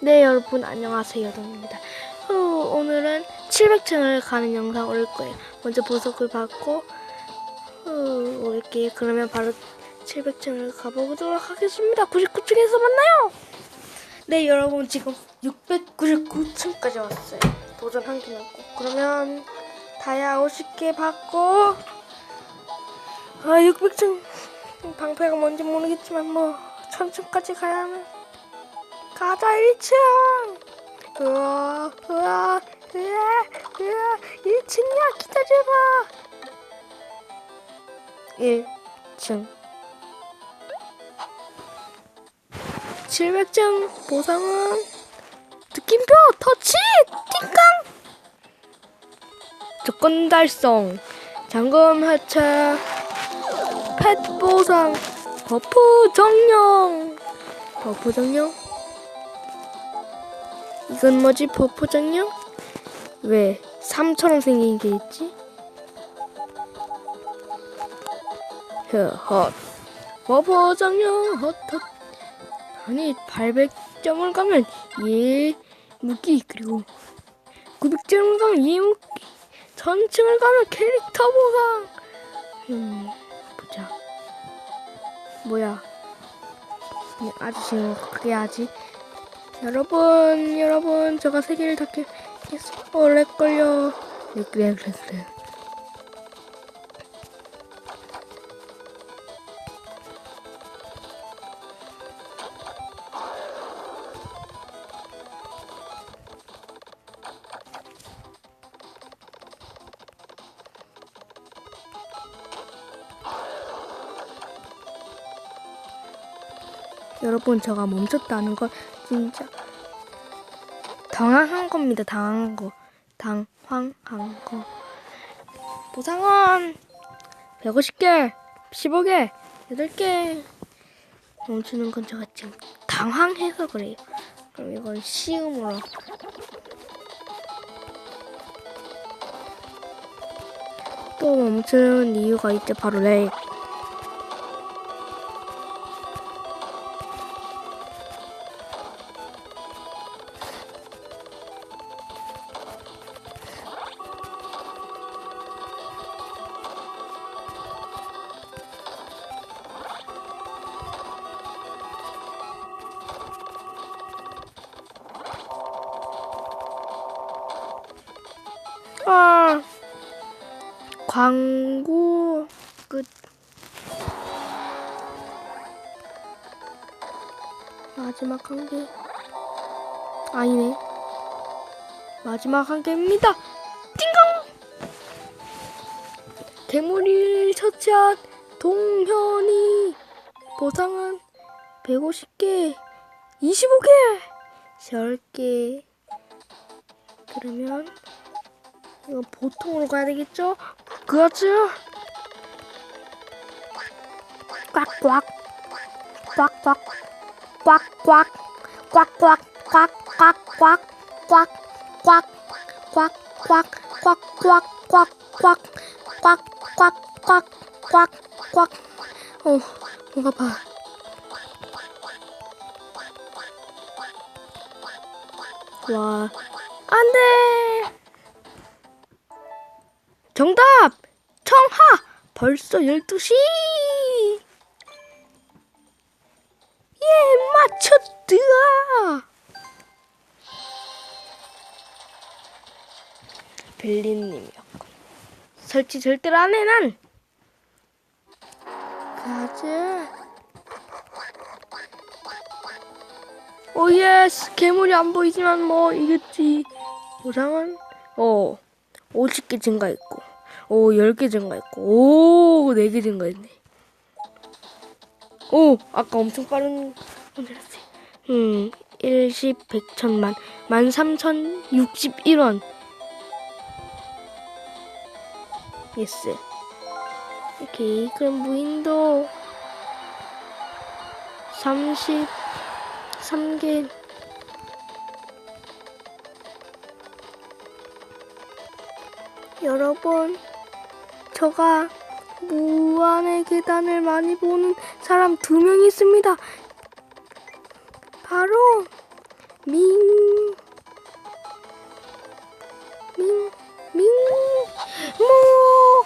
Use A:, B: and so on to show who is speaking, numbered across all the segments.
A: 네 여러분 안녕하세요. 동입니다. 어, 오늘은 700층을 가는 영상 올 거예요. 먼저 보석을 받고 어, 올게요 그러면 바로 700층을 가보도록 하겠습니다. 99층에서 만나요! 네 여러분 지금 699층까지 왔어요. 도전 한 개 남고. 그러면 다이아 50개 받고 아 600층 방패가 뭔지 모르겠지만 뭐 1000층까지 가야 하면 가자 1층. 우와 우와 우와 우와 1층이야 기다려봐. 1층. 700점 보상은 느낌표 터치 띵깡. 조건 달성 잠금 하차 펫 보상 버프 정령. 버프 정령 이건 뭐지 정령? 왜 3처럼 생긴 게 있지? 헛 정령 헛헛 아니 800점을 가면 예 무기 그리고 900점을 가면 예 무기 1000층을 가면 캐릭터 보상. 음 보자. 뭐야? 이 아저씨는 그게 하지 여러분 여러분 제가 세 개를 다 어렉 걸려 네, 그래 그래 그래 여러분 제가 멈췄다는 건 진짜 당황한 겁니다. 당황한 거. 당황한 거. 보상원 150개, 15개, 8개. 멈추는 건 제가 지금 당황해서 그래요. 그럼 이건 시음으로. 또 멈추는 이유가 있죠. 바로 렉. 아, 광고 끝. 마지막 한 개. 아니네. 마지막 한 개입니다. 띵강! 괴물이 처치한 동현이 보상은 150개, 25개, 10개. 그러면 보통으로 가야 되겠죠? 그렇죠? 꽉꽉 꽉꽉 꽉꽉 꽉꽉 꽉꽉 꽉 꽉 꽉꽉꽉꽉꽉꽉꽉꽉꽉꽉꽉꽉꽉 어, 뭔가 봐. 와, 안 돼! 정답! 청하! 벌써 12시! 예, 맞췄다! 벨리님이었군. 설치 절대로 안 해, 난! 가자. 오, 예스! 괴물이 안 보이지만 뭐, 이겼지. 보상은? 어. 50개 증가했고, 오, 10개 증가했고, 오, 4개 증가했네. 오, 아까 엄청 빠른 건줄알았어요 음, 1십 100 천만, 13,061원. 예스. 오케이, 그럼 무인도 33개. 여러분, 저가 무한의 계단을 많이 보는 사람 두명 있습니다. 바로 밍, 밍, 밍, 모.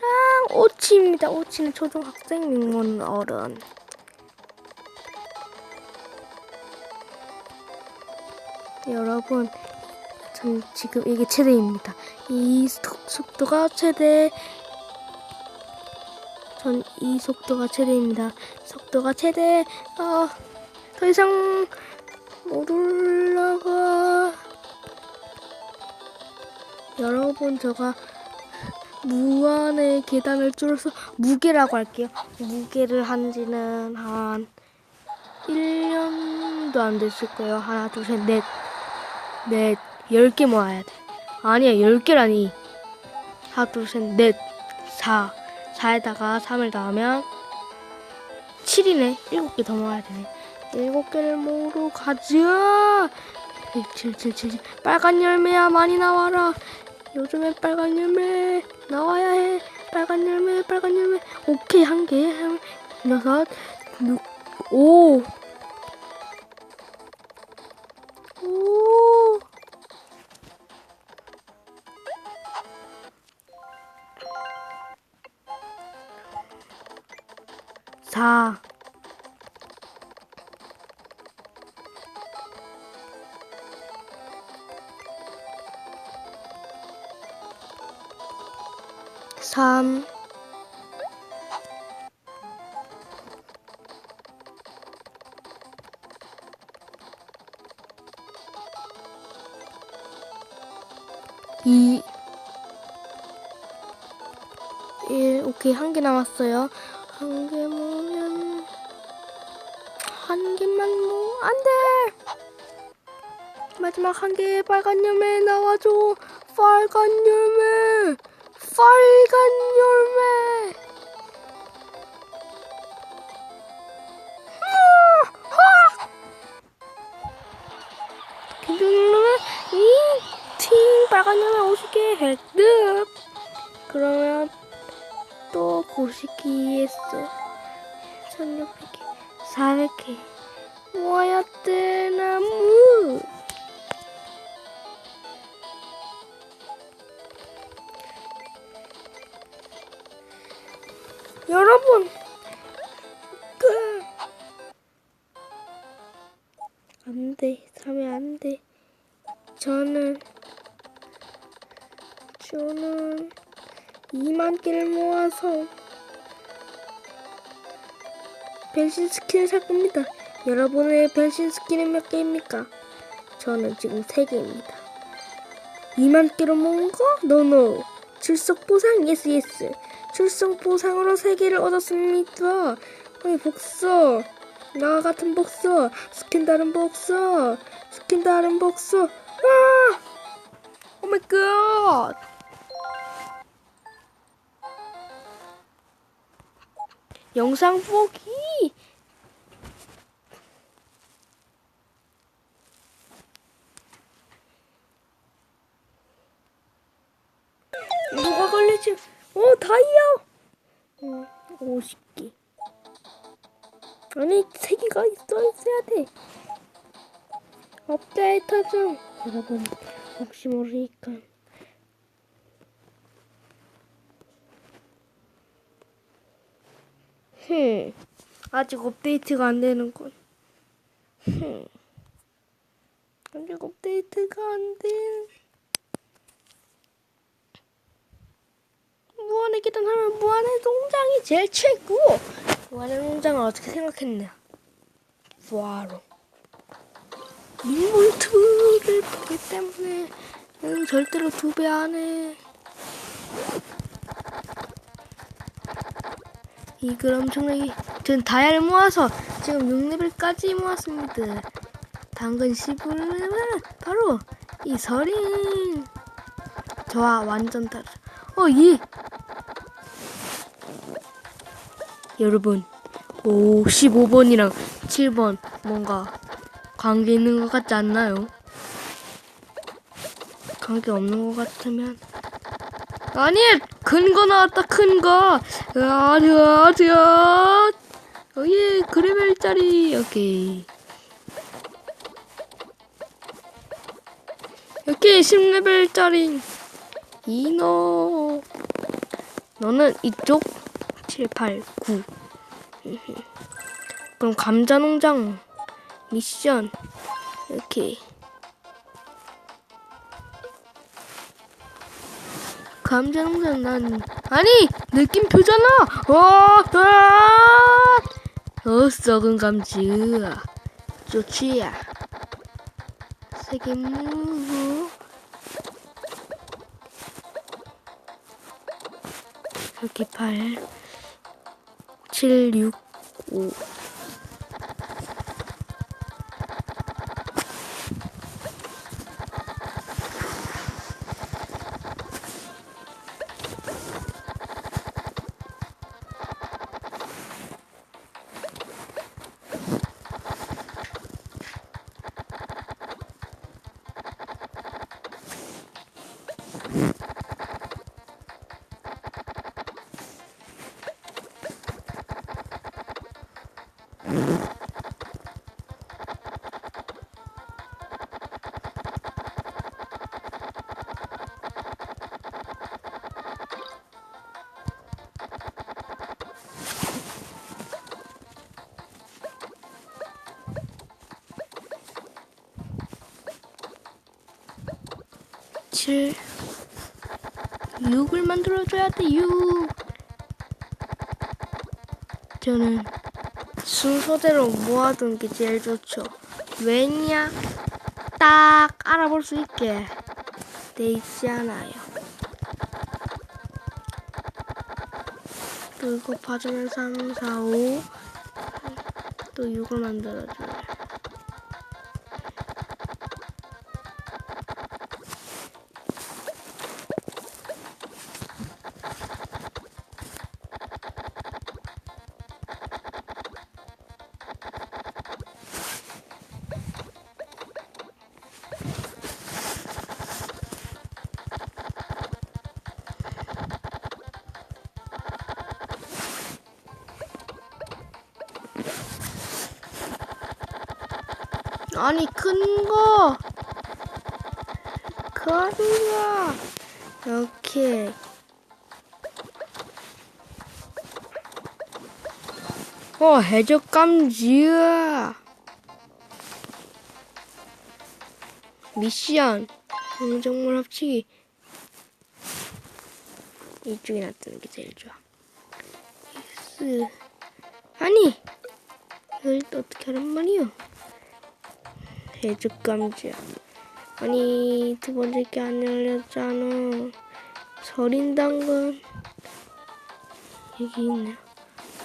A: 랑 오치입니다. 오치는 초등학생, 밍모는 어른. 여러분, 전 지금 이게 최대입니다. 이 속- 속도가 최대. 전 이 속도가 최대입니다. 속도가 최대. 아, 더 이상 못 올라가. 여러분, 제가 무한의 계단을 뚫어서 무게라고 할게요. 무게를 한 지는 한 1년도 안 됐을 거예요. 하나, 둘, 셋, 넷. 넷, 열개 모아야 돼. 아니야, 열 개라니. 하나, 둘, 셋, 넷, 사. 4에다가 3을 더하면 7이네. 일곱 개더 모아야 되네. 일곱 개를 모으러 가자. 7, 7, 7, 7. 빨간 열매야, 많이 나와라. 요즘에 빨간 열매 나와야 해. 빨간 열매, 빨간 열매. 오케이, 한 개. 한- 여섯. 사. 삼. 이. 일. 오케이, 한 개 남았어요. 한 개 모으면. 한 개만 모, 안 돼! 마지막 한 개 빨간 열매 나와줘. 빨간 열매. 빨간 열매. 괜찮으면 이팀 빨간 열매 50개 획득. 그러면 또92 했어. 1600개, 400개. 모아야 돼, 나무. 여러분, 그. 안 돼, 사면 안 돼. 저는, 저는 2만 개를 모아서 변신 스킨을 살 겁니다. 여러분의 변신 스킨은 몇 개입니까? 저는 지금 3개입니다. 2만 개로 모은 거? 노노. 출석 보상? 예스 예스. 출석 보상으로 3개를 얻었습니다. 아니 복서. 나 같은 복서. 스킨 다른 복서. 스킨 다른 복서. 아! 오 마이 갓. 영상 보기. 뭐가 걸리지? 어, 다이아. 응, 50개. 아니, 3개가 있어 있어야 돼. 업데이트 좀. 여러분, 혹시 모르니까. 흠. 아직 업데이트가 안 되는 건. 흠. 아직 업데이트가 안 돼. 무한의 계단 하면 무한의 농장이 제일 최고. 무한의 농장을 어떻게 생각했냐? 바로 민물투를 보기 때문에 는 절대로 두 배 안 해. 이글 엄청나게 전 다이아를 모아서 지금 6레벨까지 모았습니다. 당근 15레벨은 바로 이 서린 저와 완전 다르. 어, 이 여러분 55번이랑 7번 뭔가 관계 있는 것 같지 않나요? 관계 없는 것 같으면 아니 큰 거 나왔다 큰거. 으아으아 으아 어예 그래벨 짜리. 오케이. 오케이 10레벨 짜리. 이노 너는 이쪽? 7, 8, 9 그럼 감자농장. 미션. 오케이. 감자 농장 난 아니 느낌 표잖아. 어, 아! 어 썩은 감지. 좋지야. 세계 무브. 여기 8, 7, 6, 5. 칠, 6을 만들어줘야 돼, 6. 저는 순서대로 모아둔 게 제일 좋죠. 왜냐? 딱 알아볼 수 있게 돼 있잖아요. 또 이거 봐주면 3, 4, 5. 또 6을 만들어줘 아니 큰 거. 큰 거. 이렇게. 어 해적 감지야. 미션 공정물 합치기. 이쪽에 놨두는 게 제일 좋아. X. 아니 이걸 또 어떻게 하란 말이야? 해적 감지야. 아니 두 번째 게 안 열렸잖아. 서린 당근 여기 있네.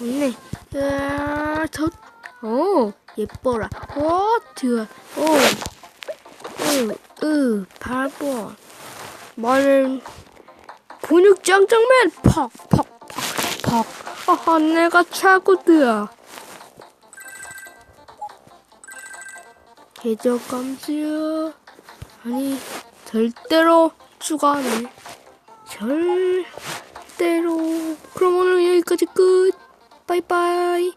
A: 없네. 으아, 저, 오, 예뻐라. 오, 드아, 오, 으, 으, 8번. 말, 근육 짱짱맨, 퍽, 퍽, 퍽, 퍽. 아하, 내가 차고드야. 계적 감지야. 아니, 절대로 추가하네. 절대로. 그럼 오늘 여기까지 끝. 바이바이.